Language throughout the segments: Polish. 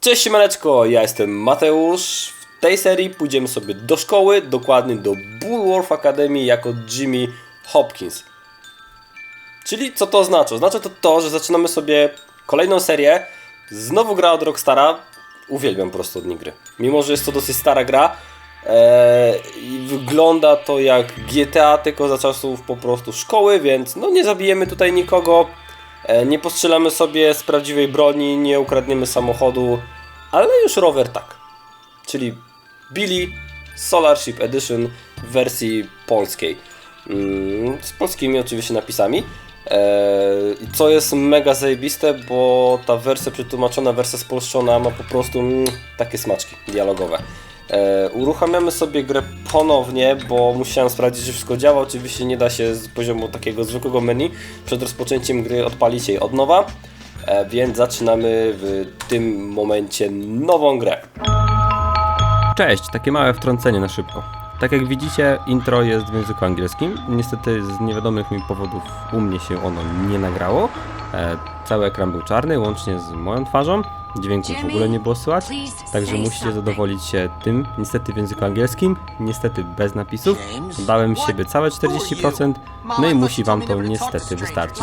Cześć siemaneczko, ja jestem Mateusz. W tej serii pójdziemy sobie do szkoły, dokładnie do Bullworth Academy jako Jimmy Hopkins. Czyli co to oznacza? Oznacza to to, że zaczynamy sobie kolejną serię. Znowu gra od Rockstara. Uwielbiam po prostu od nich gry. Mimo, że jest to dosyć stara gra. Eee, wygląda to jak GTA, tylko za czasów po prostu szkoły, więc no nie zabijemy tutaj nikogo. E, Nie postrzelamy sobie z prawdziwej broni, nie ukradniemy samochodu, ale już rower tak. Czyli Billy Solarship Edition w wersji polskiej. Mm, Z polskimi oczywiście napisami. E, co jest mega zajebiste, bo ta wersja przetłumaczona, wersja spolszczona ma po prostu mm, takie smaczki dialogowe. E, uruchamiamy sobie grę ponownie, bo musiałem sprawdzić, że wszystko działa. Oczywiście nie da się z poziomu takiego zwykłego menu przed rozpoczęciem gry odpalić jej od nowa, e, więc zaczynamy w tym momencie nową grę. Cześć, takie małe wtrącenie na szybko. Tak jak widzicie, intro jest w języku angielskim. Niestety z niewiadomych mi powodów u mnie się ono nie nagrało. E, cały ekran był czarny, łącznie z moją twarzą. Dźwięku w ogóle nie było słychać. Także musicie zadowolić się tym, niestety w języku angielskim, niestety bez napisów. Dałem siebie całe 40%, no i musi wam to niestety wystarczyć.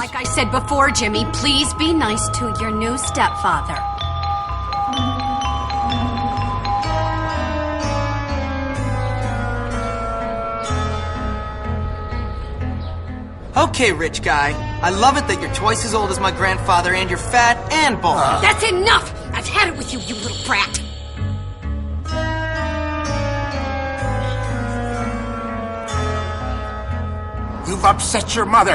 Okay, rich guy. I love it that you're twice as old as my grandfather and you're fat and bald. That's enough! I've had it with you, you little brat! You've upset your mother.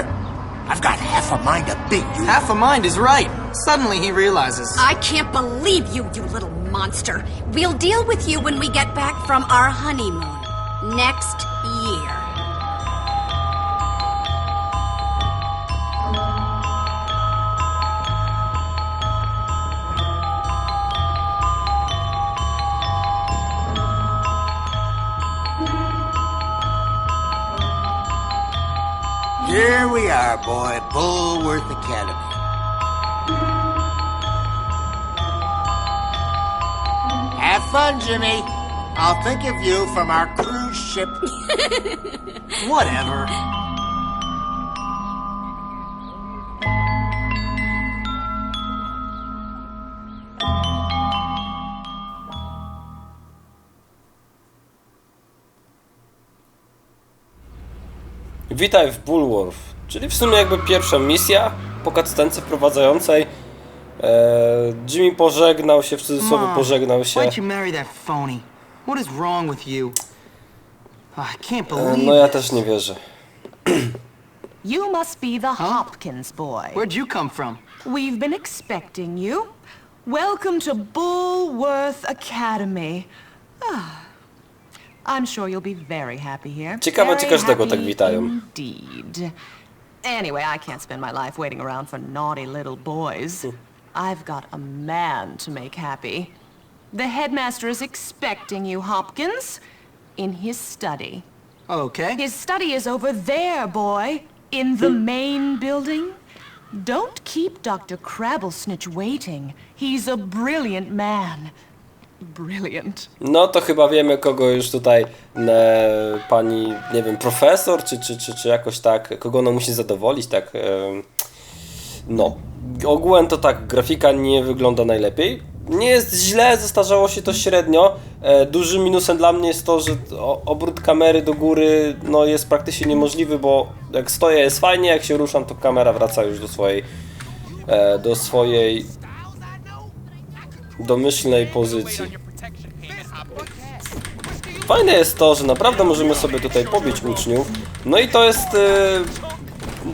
I've got half a mind to beat you. Half a mind is right. Suddenly he realizes. I can't believe you, you little monster. We'll deal with you when we get back from our honeymoon. Next we are, boy. Bullworth Academy. Have fun, Jimmy. I'll think of you from our cruise ship. Whatever. Witaj w Bullworth, czyli w sumie jakby pierwsza misja po cutscence wprowadzającej. E, Jimmy pożegnał się, w cudzysłowie Mom, pożegnał się. Why'd you marry that phony? What is wrong with you? I can't E, believe no ja też nie wierzę. You must be the Hopkins boy. Where'd you come from? We've been expecting you. Welcome to Bullworth Academy. Ah, I'm sure you'll be very happy here. Ciekawe, czy każdego tak witają. Indeed. Anyway, I can't spend my life waiting around for naughty little boys. Hmm. I've got a man to make happy. The headmaster is expecting you, Hopkins, in his study. Okay. His study is over there, boy. In the hmm. main building. Don't keep Dr. Crabblesnitch waiting. He's a brilliant man. Brilliant. No to chyba wiemy, kogo już tutaj e, pani, nie wiem, profesor, czy, czy, czy, czy jakoś tak, kogo ona musi zadowolić, tak. E, no, ogółem to tak, grafika nie wygląda najlepiej. Nie jest źle, zestarzało się to średnio. E, dużym minusem dla mnie jest to, że obrót kamery do góry no, jest praktycznie niemożliwy, bo jak stoję jest fajnie, jak się ruszam, to kamera wraca już do swojej, e, do swojej domyślnej pozycji. Fajne jest to, że naprawdę możemy sobie tutaj pobić uczniów. No i to jest, e,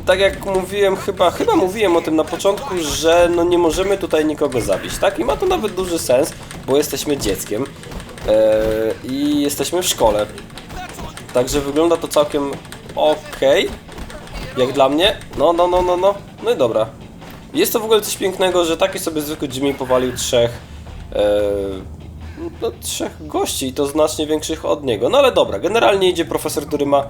tak jak mówiłem, chyba, chyba mówiłem o tym na początku, że no nie możemy tutaj nikogo zabić, tak? I ma to nawet duży sens, bo jesteśmy dzieckiem e, i jesteśmy w szkole. Także wygląda to całkiem ok. Jak dla mnie. No, no, no, no, no. No i dobra. Jest to w ogóle coś pięknego, że taki sobie zwykły Jimmy powalił trzech no, trzech gości i to znacznie większych od niego. No ale dobra, generalnie idzie profesor, który ma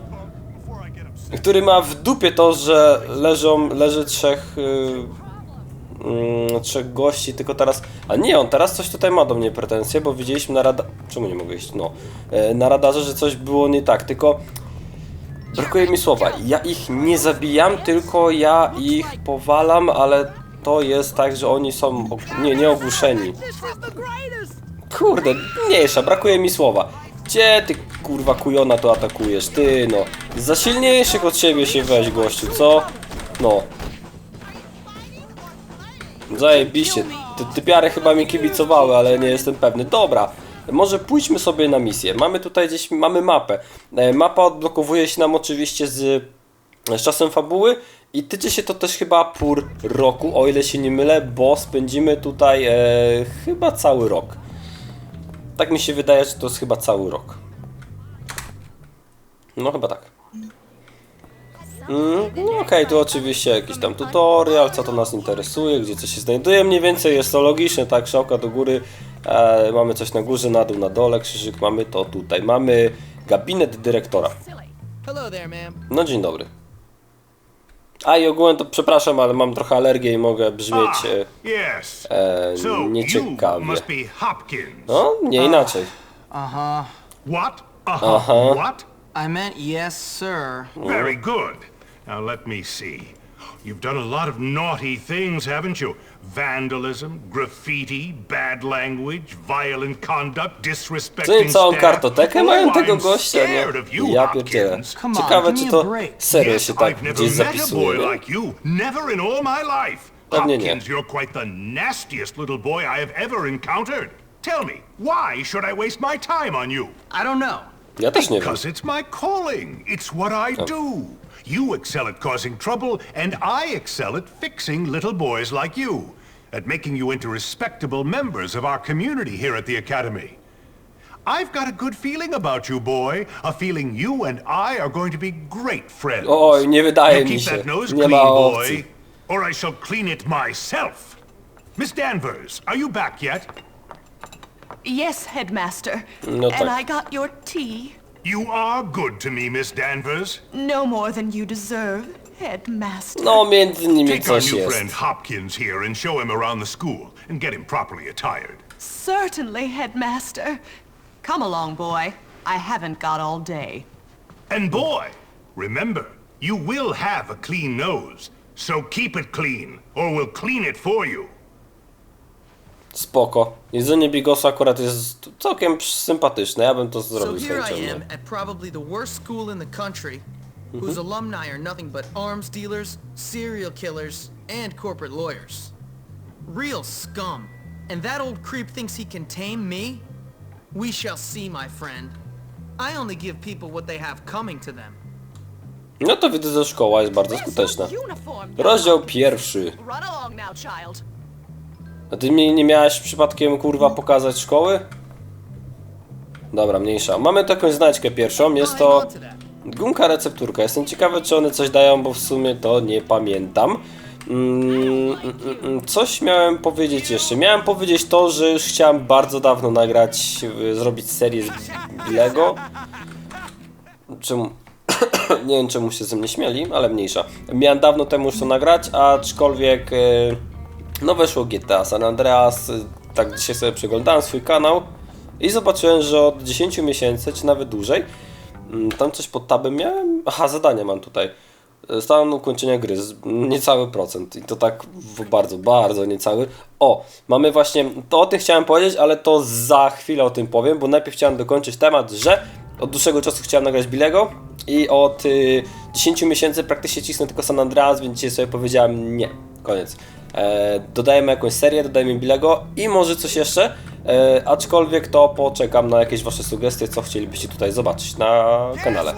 który ma w dupie to, że leżą, leży trzech y, mm, trzech gości, tylko teraz... A nie, on teraz coś tutaj ma do mnie pretensje, bo widzieliśmy na radarze... Czemu nie mogę iść? No. E, na radarze, że coś było nie tak, tylko... Brakuje mi słowa. Ja ich nie zabijam, tylko ja ich powalam, ale to jest tak, że oni są... Nie, nie ogłuszeni. Kurde, mniejsza, brakuje mi słowa. Gdzie ty kurwa kujona to atakujesz? Ty no. Za silniejszych od siebie się weź gościu, co? No. Zajebiście. Te typiary chyba mi kibicowały, ale nie jestem pewny. Dobra. Może pójdźmy sobie na misję. Mamy tutaj gdzieś, mamy mapę. E, Mapa odblokowuje się nam oczywiście z, z czasem fabuły i tyczy się to też chyba pół roku, o ile się nie mylę, bo spędzimy tutaj e, chyba cały rok. Tak mi się wydaje, że to jest chyba cały rok. No chyba tak. Mm, no okej, tu oczywiście jakiś tam tutorial, co to nas interesuje, gdzie coś się znajduje mniej więcej, jest to logiczne, tak, strzałka do góry, e, mamy coś na górze, na dół, na dole, krzyżyk, mamy to tutaj, mamy gabinet dyrektora. No dzień dobry. A i ogółem to przepraszam, ale mam trochę alergię i mogę brzmieć e, Yes. e, you nieciekawie. No, nie inaczej. Uh-huh. What? Uh-huh. What? I meant yes, sir. Very good. Now let me see. You've done a lot of naughty things, haven't you? Vandalism, graffiti, bad language, violent conduct, disrespecting Czyli całą staff. kartotekę oh, mają Oh, tego I'm gościa, of nie? you, Ja pierdzielę. Hopkins. Come on, Ciekawe, give czy to serio się tak never gdzieś zapisuje. nie? like you. Never in all my life. Pewnie nie. Hopkins, you're quite the nastiest little boy I have ever encountered. Tell me, why should I waste my time on you? I don't know. Ja też nie wiem. Because it's my calling. It's what I do. You excel at causing trouble, and I excel at fixing little boys like you, at making you into respectable members of our community here at the Academy. I've got a good feeling about you, boy. A feeling you and I are going to be great friends. Oj, nie wydaje you mi keep się. that nose Nie er clean, ma boy, or I shall clean it myself. Miss Danvers, are you back yet? Yes, Headmaster. No and tak. I got your tea. You are good to me, Miss Danvers. No more than you deserve, Headmaster. No, między nimi Take our coś new jest. friend Hopkins here and show him around the school and get him properly attired. Certainly, Headmaster. Come along, boy. I haven't got all day. And boy, remember, you will have a clean nose. So keep it clean, or we'll clean it for you. Spoko. Jedzenie bigosa akurat jest całkiem sympatyczne. Ja bym to So zrobił z here I chęcią. am nie? at probably the worst school in the country, whose alumni are nothing but arms dealers, serial killers, and corporate lawyers. Real scum. And that old creep thinks he can tame me? We shall see, my friend. I only give people what they have coming to them. No to widzę, że szkoła jest bardzo skuteczna. Rozdział pierwszy. Run along now, child. A ty mi nie miałeś przypadkiem kurwa pokazać szkoły? Dobra, mniejsza. Mamy tu jakąś znajdźkę pierwszą. Jest to gumka recepturka. Jestem ciekawy, czy one coś dają, bo w sumie to nie pamiętam. Mm, mm, mm, mm, coś miałem powiedzieć jeszcze. Miałem powiedzieć to, że już chciałem bardzo dawno nagrać, y, zrobić serię z Lego. Czemu? nie wiem czemu się ze mnie śmieli, ale mniejsza. Miałem dawno temu już to nagrać, aczkolwiek e, no weszło GTA San Andreas, e, tak dzisiaj sobie przeglądałem swój kanał i zobaczyłem, że od 10 miesięcy, czy nawet dłużej, mm, tam coś pod tabem miałem, aha zadania mam tutaj. E, Stan ukończenia gry, niecały procent i to tak bardzo, bardzo niecały. O, mamy właśnie, to o tym chciałem powiedzieć, ale to za chwilę o tym powiem, bo najpierw chciałem dokończyć temat, że od dłuższego czasu chciałem nagrać Bilego i od y, 10 miesięcy praktycznie cisnę tylko San Andreas, więc dzisiaj sobie powiedziałem nie, koniec. E, dodajemy jakąś serię, dodajemy Bilego i może coś jeszcze, e, aczkolwiek to poczekam na jakieś wasze sugestie, co chcielibyście tutaj zobaczyć na kanale.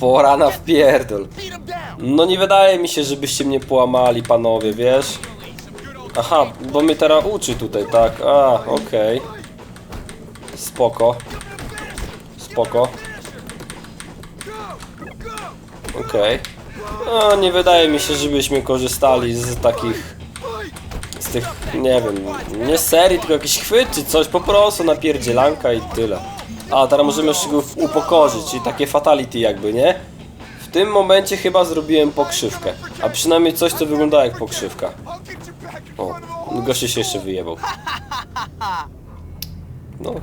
Pora na wpierdol. No nie wydaje mi się, żebyście mnie połamali, panowie, wiesz? Aha, bo mnie teraz uczy tutaj, tak? A, okej. Spoko. Spoko. Okej. No, nie wydaje mi się, żebyśmy korzystali z takich... Z tych, nie wiem, nie serii, tylko jakiś chwyt czy coś, po prostu napierdzielanka i tyle. A, teraz możemy jeszcze go upokorzyć, czyli takie fatality jakby, nie? tym momencie chyba zrobiłem pokrzywkę. A przynajmniej coś, co wygląda jak pokrzywka. O, goście się jeszcze wyjebał. No,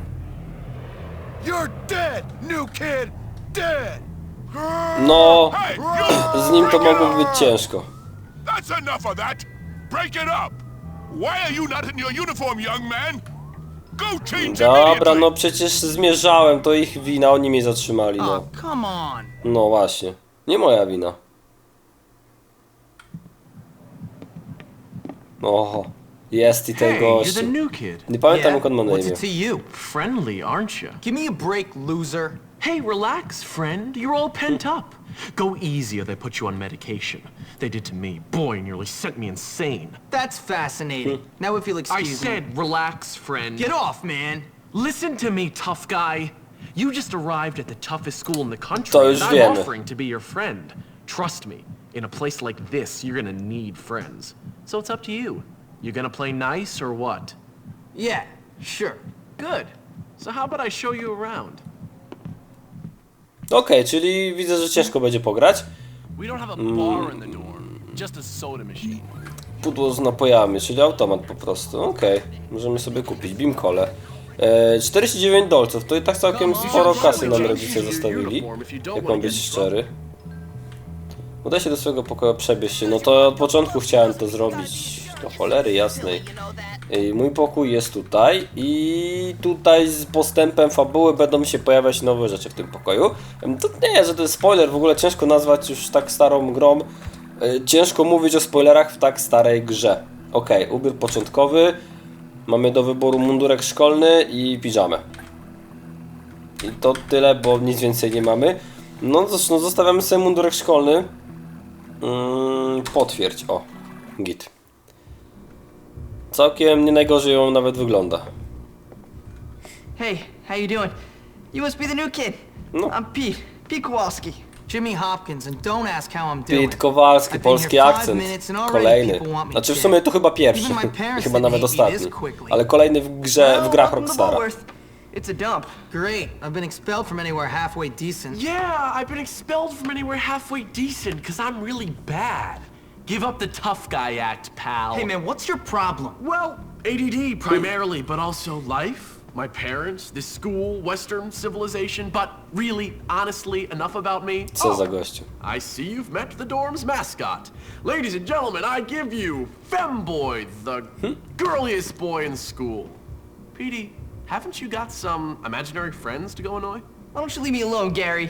You're dead, new kid! Dead! No, z nim to mogło być ciężko. That's enough of that! Break it up! Why are you not in your uniform, young man? Go change Dobra, no przecież zmierzałem, to ich wina, oni mnie zatrzymali, Oh, no. come on. No właśnie, nie moja wina. Oho, jest i ten. Nie pamiętam jak on ma na imię. Give me a break, loser. Hey, relax, friend. You're all pent up. Go easy or they put you on medication. They did to me. Boy, nearly sent me insane. That's fascinating. Hmm. Now if you'll I excuse me. said, relax, friend. Get off, man. Listen to me, tough guy. You just arrived at the toughest school in the country, To już and I'm wiemy. offering to be your friend. Trust me, in a place like this, you're gonna need friends. So it's up to you. You gonna play nice or what? Yeah, sure. Good. So how about I show you around? Okej, czyli widzę, że ciężko będzie pograć. We don't have a bar in the dorm, just a soda machine. Pudło z napojami, czyli automat po prostu. Okej, możemy sobie kupić Bimkole. E, 49 dolców, to i tak całkiem sporo kasy nam rodzice zostawili. Jak mam być szczery. Udaj się do swojego pokoju, przebierz się. No to od początku chciałem to zrobić. Do cholery jasnej. Mój pokój jest tutaj i tutaj z postępem fabuły będą się pojawiać nowe rzeczy w tym pokoju. To nie, że to jest spoiler, w ogóle ciężko nazwać już tak starą grą. E, Ciężko mówić o spoilerach w tak starej grze. Ok, ubiór początkowy. Mamy do wyboru mundurek szkolny i piżamę. I to tyle, bo nic więcej nie mamy. No zresztą zostawiamy sobie mundurek szkolny. Mm, potwierdź, o, git. Całkiem nie najgorzej on nawet wygląda. Hey, how you doing? You must be the new kid. No. I'm Pete. Pete Kowalski. Jimmy Hopkins, and don't ask how I'm doing. Pete Kowalski, polski akcent. Kolejny. Znaczy w sumie to chyba pierwszy. Chyba nawet ostatni. Ale kolejny w grze, w grach Rockstara. It's a dump. Great. I've been expelled from anywhere halfway decent. Yeah, I've been expelled from anywhere halfway decent because I'm really bad. Give up the tough guy act, pal. Hey man, what's your problem? Well, ADD primarily, but also life, my parents, this school, Western civilization. But really, honestly, enough about me. Co za Oh. I see you've met the dorm's mascot. Ladies and gentlemen, I give you Femboy, the girliest boy in school. Petey, haven't you got some imaginary friends to go annoy? Why don't you leave me alone, Gary?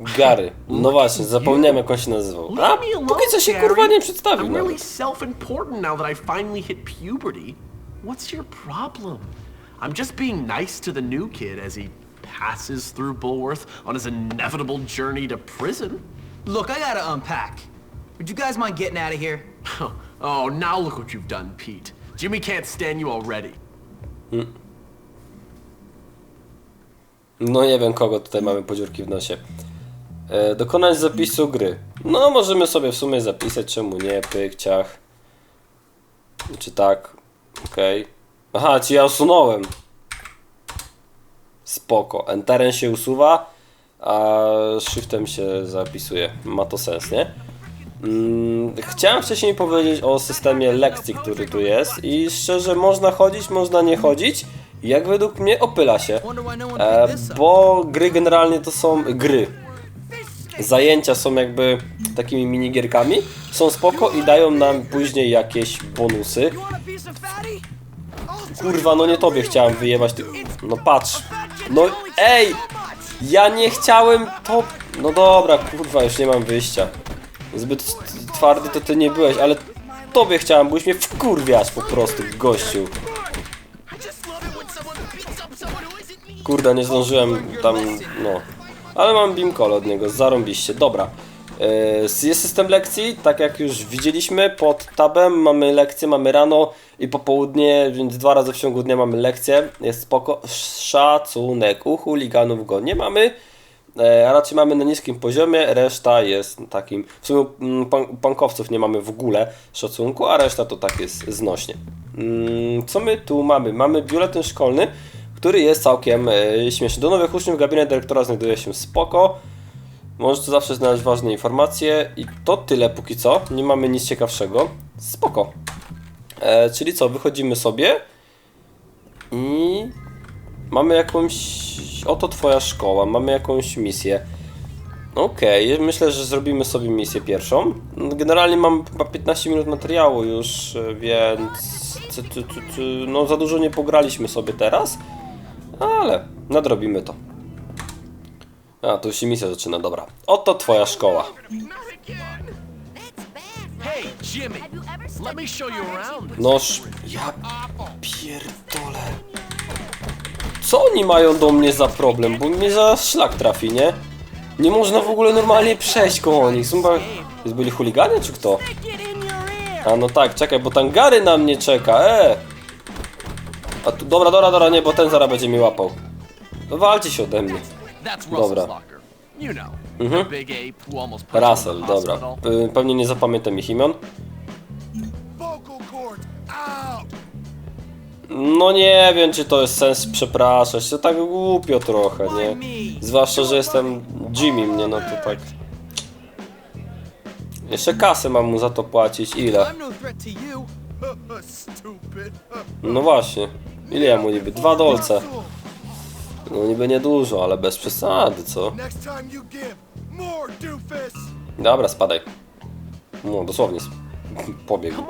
Gary. No właśnie, zapomniałem jak on się nazywał. A, póki co się kurwa nie przedstawił I'm really nawet. self-important now that I finally hit puberty. What's your problem? I'm just being nice to the new kid as he passes through Bulworth on his inevitable journey to prison. Look, I gotta unpack. Would you guys mind getting out of here? oh, now look what you've done, Pete. Jimmy can't stand you already. No nie wiem kogo tutaj mamy podziurki w nosie. E, dokonać zapisu gry. No możemy sobie w sumie zapisać, czemu nie, pyk, ciach. Czy tak? Okej. Aha, ci ja usunąłem. Spoko. Enterem się usuwa, a shiftem się zapisuje. Ma to sens, nie? Mm, chciałem wcześniej powiedzieć o systemie lekcji, który tu jest i szczerze można chodzić, można nie chodzić. Jak według mnie opyla się. E, bo gry generalnie to są gry. Zajęcia są jakby takimi minigierkami, są spoko i dają nam później jakieś bonusy. Kurwa, no nie tobie chciałem wyjebać ty... No patrz. No ej! Ja nie chciałem to... No dobra, kurwa, już nie mam wyjścia. Zbyt twardy to ty nie byłeś, ale tobie chciałem, już mnie wkurwiasz po prostu, gościu. Kurde, nie zdążyłem tam, no. Ale mam beamcall od niego, zarąbiście. Dobra. Yy, Jest system lekcji, tak jak już widzieliśmy, pod tabem mamy lekcje, mamy rano i popołudnie, więc dwa razy w ciągu dnia mamy lekcje. Jest spoko. Szacunek. U chuliganów go nie mamy. E, A raczej mamy na niskim poziomie, reszta jest takim. W sumie mm, pan, pankowców nie mamy w ogóle szacunku, a reszta to tak jest znośnie. Mm, Co my tu mamy? Mamy biuletyn szkolny, który jest całkiem e, śmieszny. Do nowych uczniów gabinet dyrektora znajduje się spoko. Możesz tu zawsze znaleźć ważne informacje i to tyle póki co. Nie mamy nic ciekawszego. Spoko. E, czyli co, wychodzimy sobie i mamy jakąś... Oto twoja szkoła, mamy jakąś misję. Okej, myślę, że zrobimy sobie misję pierwszą. Generalnie mam chyba 15 minut materiału już, e, więc no za dużo nie pograliśmy sobie teraz, ale nadrobimy to. A, tu się misja zaczyna, dobra. Oto twoja szkoła. Noż, ja pierdolę. Co oni mają do mnie za problem? Bo mnie za szlak trafi, nie? Nie można w ogóle normalnie przejść koło nich. Są chyba... Byli chuliganie, czy kto? A no tak, czekaj, bo tam Gary na mnie czeka, e! A tu, dobra, dobra, dobra, nie, bo ten zaraz będzie mi łapał. No walcie się ode mnie. Dobra. Put Russell, dobra. Pe- Pewnie nie zapamiętam ich imion. No nie wiem, czy to jest sens przepraszać, to tak głupio trochę, nie? Zwłaszcza, że jestem Jimmy mnie, no to tak... Jeszcze kasę mam mu za to płacić, ile? No. No właśnie, ile ja mu niby? Dwa dolce. No niby niedużo, ale bez przesady, co? Dobra, spadaj. No, dosłownie. Pobiegł.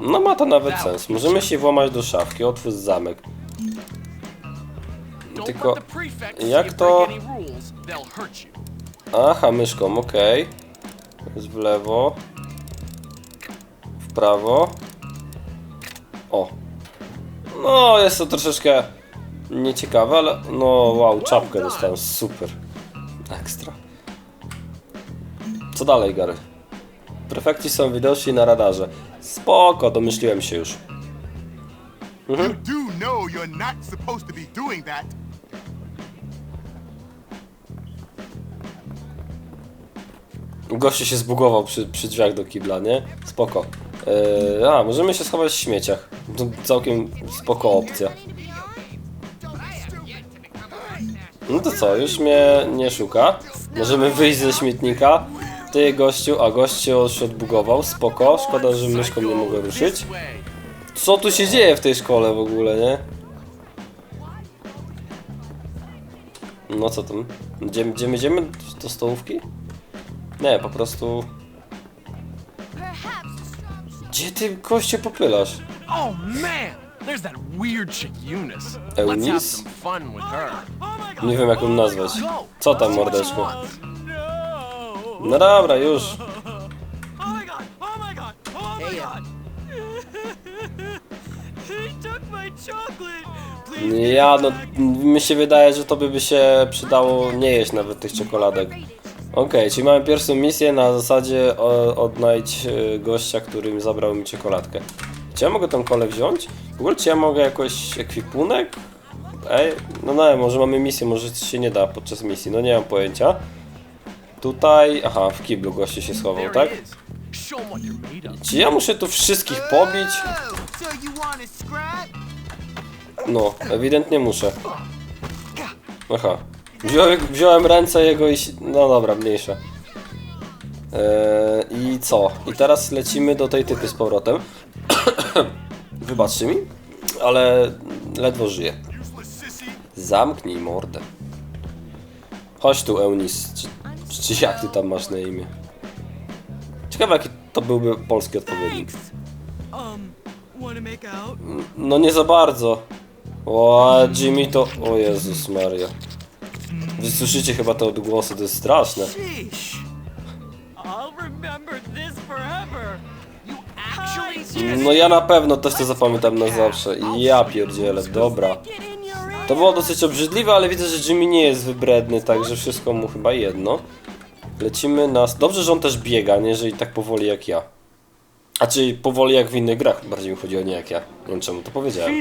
No ma to nawet sens. Możemy się włamać do szafki, otwórz zamek. Tylko jak to-. Aha, myszką, okej. Jest w lewo. W prawo. O. No, jest to troszeczkę nieciekawe, ale no wow, czapkę dostałem, super. Ekstra. Co dalej, Gary? Prefekci są widoczni na radarze. Spoko, domyśliłem się już. You do know you're not supposed to be doing that. Gościu się zbugował przy, przy drzwiach do kibla, nie? Spoko. Yy, a, możemy się schować w śmieciach. To całkiem spoko opcja. No to co, już mnie nie szuka. Możemy wyjść ze śmietnika. Ty gościu, a gość się odbugował, spoko. Szkoda, że myszką nie mogę ruszyć. Co tu się dzieje w tej szkole w ogóle, nie? No co tam? Gdzie, gdzie my idziemy? Do stołówki? Nie, po prostu... Gdzie ty goście popylasz? Oh man, there's that weird chick Eunice. Let's have Eunice? some fun with her. Nie wiem jak ją nazwać. Co tam mordeczko? wants. No dobra, już. Oh my god! Oh my god! Oh my god! he took my chocolate. Ja, no, mi się wydaje, że tobie by się przydało nie jeść nawet tych czekoladek. Okej, czyli mamy pierwszą misję na zasadzie o, odnajdź e, gościa, który mi zabrał mi czekoladkę. Czy ja mogę tą kolę wziąć? W ogóle czy ja mogę jakoś ekwipunek? Ej, no nie, może mamy misję, może się nie da podczas misji, no nie mam pojęcia. Tutaj, aha, w kiblu goście się schował, tak? Czy ja muszę tu wszystkich pobić? No, ewidentnie muszę. Aha. Wziąłem, wziąłem ręce jego i... No dobra, mniejsza. Eee, I co? I teraz lecimy do tej typy z powrotem. Wybaczcie mi, ale ledwo żyję. Zamknij mordę. Chodź tu, Eunice. Czy, czy jak ty tam masz na imię? Ciekawe, jaki to byłby polski odpowiednik. Um? No nie za bardzo. O, Jimmy to... O Jezus Maria. Wy słyszycie chyba te odgłosy, to jest straszne. No ja na pewno też to zapamiętam na zawsze. Ja pierdzielę, dobra. To było dosyć obrzydliwe, ale widzę, że Jimmy nie jest wybredny, także wszystko mu chyba jedno. Lecimy na... Dobrze, że on też biega, nie jeżeli tak powoli jak ja. A czyli powoli jak w innych grach, bardziej mi chodzi o nie jak ja. Nie wiem czemu to powiedziałem.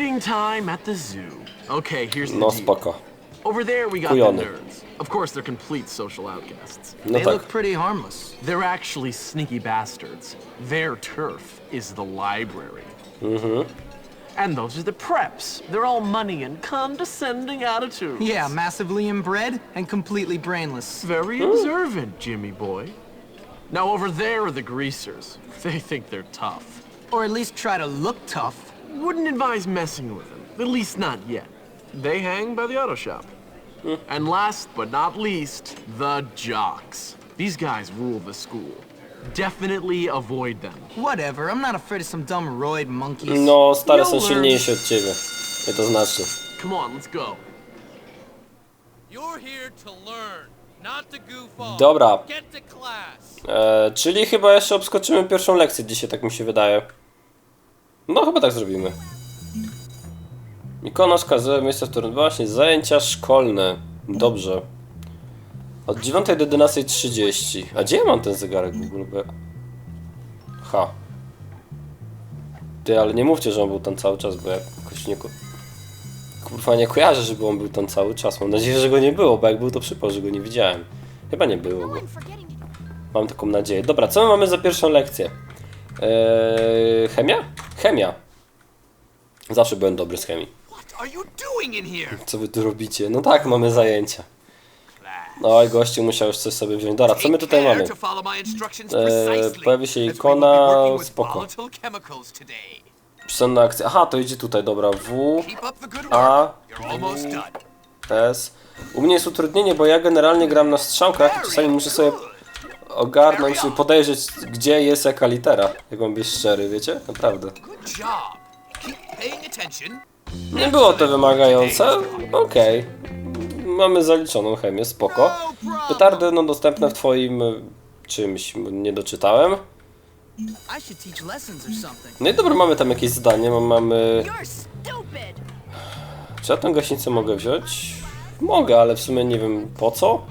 No spoko. Over there we got Kujony. the nerds. Of course, they're complete social outcasts. No They tak. look pretty harmless. They're actually sneaky bastards. Their turf is the library. And those are the preps. They're all money and condescending attitudes. Yeah, massively inbred and completely brainless. Very observant, Jimmy boy. Now over there are the greasers. They think they're tough. Or at least try to look tough. Wouldn't advise messing with them. At least not yet. They hang by the auto shop. And last but not least, the jocks. These guys rule the school. Definitely avoid them. Whatever, I'm not afraid of some dumb roid monkeys. No, stare są silniejsi od ciebie. Nie to znaczy. Come on, let's go. You're here to learn, not to goof off. Dobra. Get to class. E, czyli chyba jeszcze obskoczymy pierwszą lekcję dzisiaj, tak mi się wydaje. No, chyba tak zrobimy. Ikona wskazuje miejsce, w którym właśnie zajęcia szkolne. Dobrze. Od 9 do 11.30. A gdzie ja mam ten zegarek w ogóle? Ha. Ty, ale nie mówcie, że on był tam cały czas, bo ja jakoś nie... ko- Kurwa, nie kojarzę, żeby on był tam cały czas. Mam nadzieję, że go nie było, bo jak był, to przypał, że go nie widziałem. Chyba nie było go. Mam taką nadzieję. Dobra, co my mamy za pierwszą lekcję? Eee, chemia? Chemia. Zawsze byłem dobry z chemii. Co wy tu robicie? No tak, mamy zajęcia. No i gościu musiał już coś sobie wziąć. Dobra, co my tutaj mamy? Eee, precisely, pojawi się ikona, spoko. Przestanna akcja. Aha, to idzie tutaj, dobra. W. A. S. U mnie jest utrudnienie, bo ja generalnie gram na strzałkach i czasami muszę sobie ogarnąć i podejrzeć, gdzie jest jaka litera. Jak mam być szczery, wiecie? Naprawdę. Nie było to wymagające. Okej. Mamy zaliczoną chemię, spoko. Petardy no dostępne w twoim y, czymś, nie doczytałem. No i dobra, mamy tam jakieś zadanie, mam- mamy... Czy ja tę gaśnicę mogę wziąć? Mogę, ale w sumie nie wiem po co.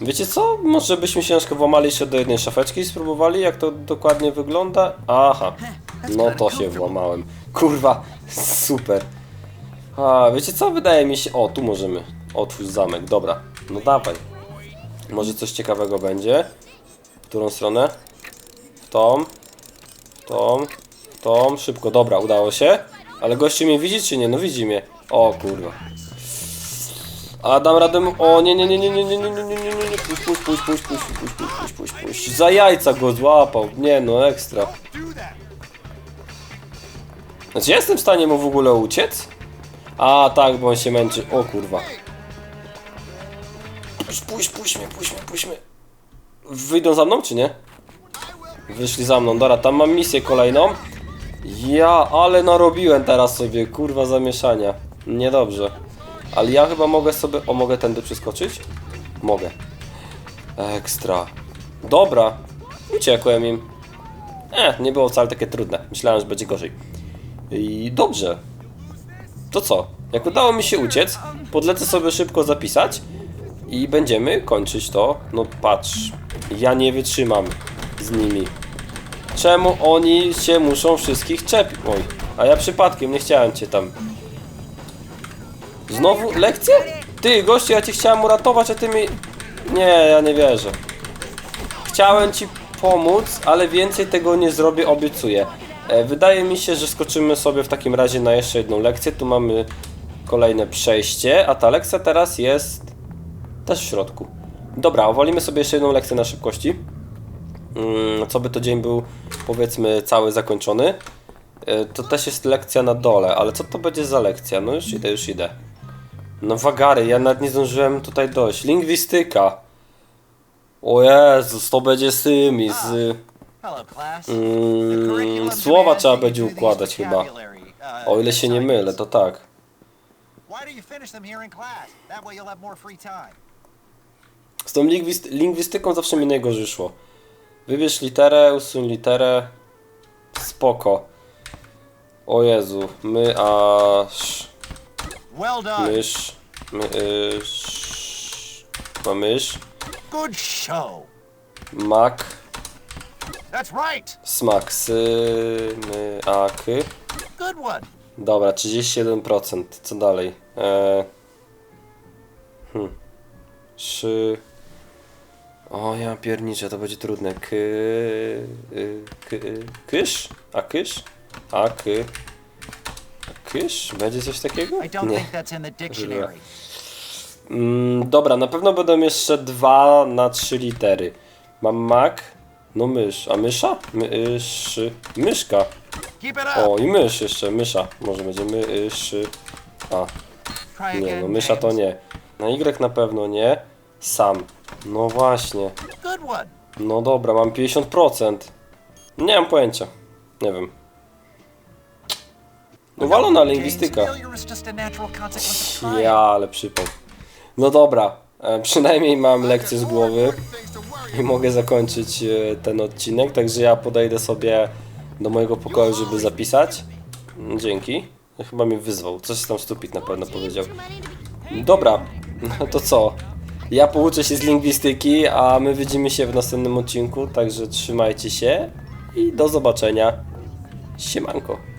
Wiecie co? Może byśmy się ciężko włamali jeszcze do jednej szafeczki i spróbowali, jak to dokładnie wygląda? Aha, no to się włamałem. Kurwa, super. A, wiecie co? Wydaje mi się... O, tu możemy. Otwórz zamek, dobra. No dawaj. Może coś ciekawego będzie. W którą stronę? W tą. W tą. W tą. Szybko, dobra, udało się. Ale gościu mnie widzi czy nie? No widzi mnie. O kurwa. A dam radę. O nie, nie, nie, nie, nie, nie, nie, nie, nie, nie, nie, puść, puść, puść, puść, puść, puść, puść, puść, puść, puść. Za jajca go złapał. Nie no, ekstra. Znaczy ja jestem w stanie mu w ogóle uciec? A tak, bo on się męczy. O kurwa. Puść, puść, mnie, puść mnie, mnie. Wyjdą za mną czy nie? Wyszli za mną, dobra, tam mam misję kolejną. Ja, ale narobiłem teraz sobie, kurwa zamieszania. Niedobrze. Ale ja chyba mogę sobie... O, mogę tędy przeskoczyć? Mogę. Ekstra. Dobra. Uciekłem im. E, nie było wcale takie trudne. Myślałem, że będzie gorzej. I dobrze. To co? Jak udało mi się uciec, podlecę sobie szybko zapisać i będziemy kończyć to. No patrz, ja nie wytrzymam z nimi. Czemu oni się muszą wszystkich czepić? Oj, a ja przypadkiem nie chciałem cię tam. Znowu lekcje? Ty, gościu, ja cię chciałem uratować, a ty mi... Nie, ja nie wierzę. Chciałem ci pomóc, ale więcej tego nie zrobię, obiecuję. E, wydaje mi się, że skoczymy sobie w takim razie na jeszcze jedną lekcję. Tu mamy kolejne przejście, a ta lekcja teraz jest też w środku. Dobra, owalimy sobie jeszcze jedną lekcję na szybkości. Mm, co by to dzień był, powiedzmy, cały zakończony. E, To też jest lekcja na dole, ale co to będzie za lekcja? No już idę, już idę. No wagary, ja nawet nie zdążyłem tutaj dojść. Lingwistyka. O Jezus, to będzie z tymi, z... Mm, słowa trzeba będzie układać chyba. O ile się nie mylę, to tak. Z tą lingwist lingwistyką zawsze mi najgorzej szło. Wybierz literę, usuń literę. Spoko. O Jezu, my aż... Mysz... My, ysz, ma mysz. Mac. That's right. Smak. Sy... My... Aky. Good one. Dobra, 31%. Co dalej? Eee... Hm. Szy... O, ja pierniczę, to będzie trudne. K... y, K... Kysz? A kysz? A ky... Kysz? Będzie coś takiego? Nie. Mm, dobra, na pewno będą jeszcze dwa na trzy litery. Mam mak, no mysz, a mysza? Mysz, myszka. O, i mysz jeszcze, mysza. Może będzie mysz, a. Nie, no mysza to nie. Na Y na pewno nie. Sam. No właśnie. No dobra, mam 50%. Nie mam pojęcia. Nie wiem. Uwalona lingwistyka. Failure is just a natural consequence of trying. Ja, ale przypał. No dobra, e, przynajmniej mam lekcję z głowy i mogę zakończyć e, ten odcinek, także ja podejdę sobie do mojego pokoju, żeby zapisać. Mm, Dzięki. Chyba mnie wyzwał. Coś tam stupid na pewno powiedział. Dobra, to co? Ja pouczę się z lingwistyki, a my widzimy się w następnym odcinku, także trzymajcie się i do zobaczenia. Siemanko.